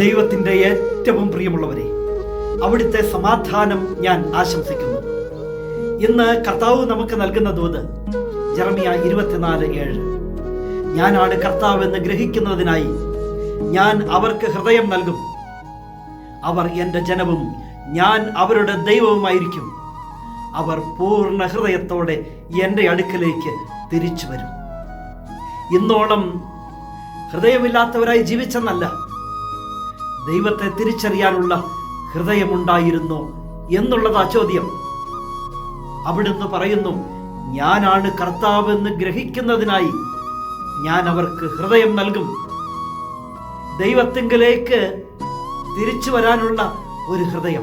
ദൈവത്തിന്റെ ഏറ്റവും പ്രിയമുള്ളവരെ അവിടുത്തെ സമാധാനം ഞാൻ ആശംസിക്കുന്നു. ഇന്ന് കർത്താവ് നമുക്ക് നൽകുന്ന ദൂത് ജർമിയ ഇരുപത്തിനാല് ഏഴ്. ഞാനാണ് കർത്താവ് എന്ന് ഗ്രഹിക്കുന്നതിനായി ഞാൻ അവർക്ക് ഹൃദയം നൽകും. അവർ എന്റെ ജനവും ഞാൻ അവരുടെ ദൈവവുമായിരിക്കും. അവർ പൂർണ ഹൃദയത്തോടെ എന്റെ അടുക്കലേക്ക് തിരിച്ചു വരും. ഇന്നോളം ഹൃദയമില്ലാത്തവരായി ജീവിച്ചെന്നല്ല ദൈവത്തെ തിരിച്ചറിയാനുള്ള ഹൃദയമുണ്ടായിരുന്നോ എന്നുള്ളത് അചോദ്യം അവിടുന്ന് പറയുന്നു ഞാനാണ് കർത്താവ് എന്ന് ഗ്രഹിക്കുന്നതിനായി ഞാൻ അവർക്ക് ഹൃദയം നൽകും. ദൈവത്തിങ്കിലേക്ക് തിരിച്ചു വരാനുള്ള ഒരു ഹൃദയം.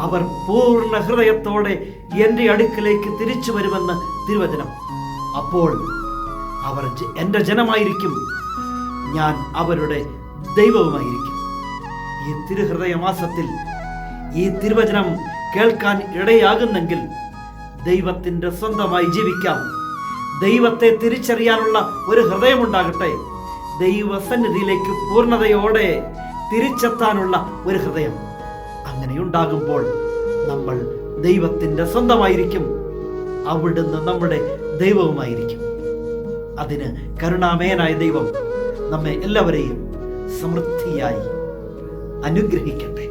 അവർ പൂർണ ഹൃദയത്തോടെ എന്റെ അടുക്കിലേക്ക് തിരിച്ചു വരുമെന്ന് തിരുവചനം. അപ്പോൾ അവർ എന്റെ ജനമായിരിക്കും. ഞാൻ അവരുടെ ദൈവവുമായിരിക്കും. ഈ തിരുഹൃദയമാസത്തിൽ ഈ തിരുവചനം കേൾക്കാൻ ഇടയാകുന്നെങ്കിൽ ദൈവത്തിന്റെ സ്വന്തമായി ജീവിക്കാം. ദൈവത്തെ തിരിച്ചറിയാനുള്ള ഒരു ഹൃദയമുണ്ടാകട്ടെ. ദൈവസന്നിധിയിലേക്ക് പൂർണതയോടെ തിരിച്ചെത്താനുള്ള ഒരു ഹൃദയം അങ്ങനെയുണ്ടാകുമ്പോൾ നമ്മൾ ദൈവത്തിന്റെ സ്വന്തമായിരിക്കും. അവിടുന്ന് നമ്മുടെ ദൈവവുമായിരിക്കും. അതിന് കരുണാമയനായ ദൈവം നമ്മെ എല്ലാവരെയും സമൃദ്ധിയായി അനുഗ്രഹിക്കട്ടെ.